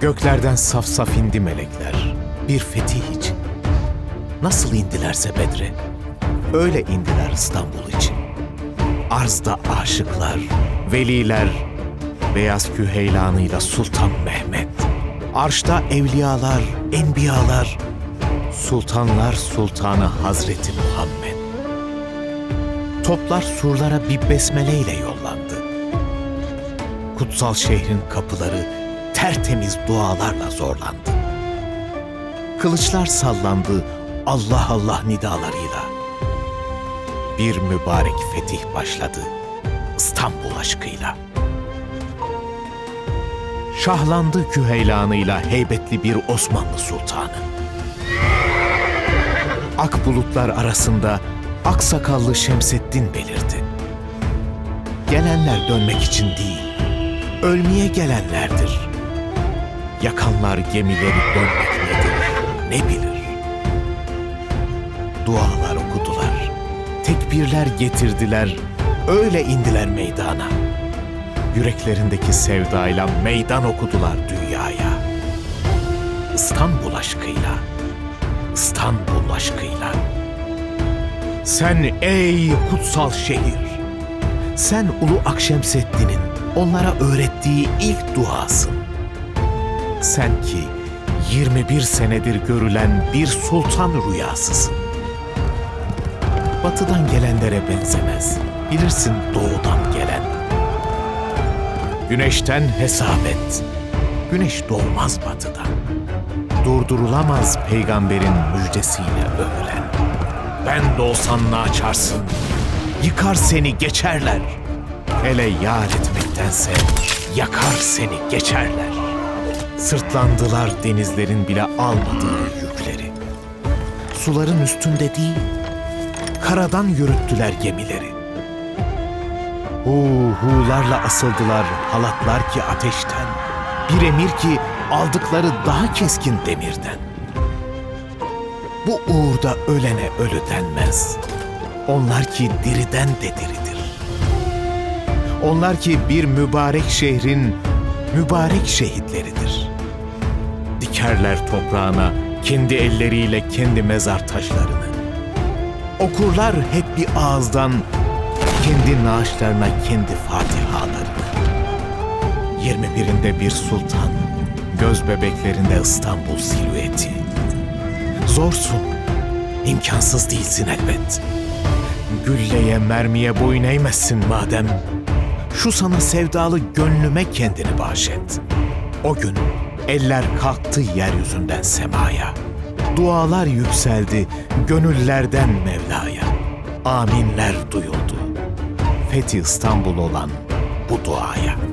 Göklerden saf saf indi melekler bir fetih için. Nasıl indilerse Bedre, öyle indiler İstanbul için. Arzda aşıklar, veliler, beyaz küheylanıyla Sultan Mehmet. Arşta evliyalar, enbiyalar, sultanlar sultanı Hazreti Muhammed. Toplar surlara bir besmeleyle yollandı. Kutsal şehrin kapıları tertemiz dualarla zorlandı. Kılıçlar sallandı Allah Allah nidalarıyla. Bir mübarek fetih başladı İstanbul aşkıyla. Şahlandı küheylanıyla heybetli bir Osmanlı sultanı. Ak bulutlar arasında aksakallı Şemseddin belirdi. Gelenler dönmek için değil, ölmeye gelenlerdir. Yakanlar gemileri dönmek nedir, ne bilir? Dualar okudular, tekbirler getirdiler, öyle indiler meydana. Yüreklerindeki sevdayla meydan okudular dünyaya. İstanbul aşkıyla, İstanbul aşkıyla. Sen ey kutsal şehir, sen Ulu Akşemseddin'in onlara öğrettiği ilk duasın. Sen ki 21 senedir görülen bir sultan rüyasısın. Batıdan gelenlere benzemez, bilirsin doğudan gelen. Güneşten hesap et, güneş doğmaz batıdan. Durdurulamaz peygamberin müjdesiyle övülen. Ben de olsan ne açarsın, yıkar seni geçerler. Hele yar etmektense yakar seni geçerler. Sırtlandılar denizlerin bile almadığı yükleri. Suların üstünde değil, karadan yürüttüler gemileri. Hu hularla asıldılar halatlar ki ateşten. Bir emir ki aldıkları daha keskin demirden. Bu uğurda ölene ölü denmez. Onlar ki diriden de diridir. Onlar ki bir mübarek şehrin mübarek şehitleridir. Dikerler toprağına kendi elleriyle kendi mezar taşlarını. Okurlar hep bir ağızdan kendi naaşlarına kendi fatihalarını. 21'inde bir sultan, göz bebeklerinde İstanbul silüeti. Zorsun, imkansız değilsin elbet. Gülleye mermiye boyun eğmezsin madem. Şu sana sevdalı gönlüme kendini bahşet. O gün eller kalktı yeryüzünden semaya. Dualar yükseldi gönüllerden Mevla'ya. Aminler duyuldu. Fethi İstanbul olan bu duaya.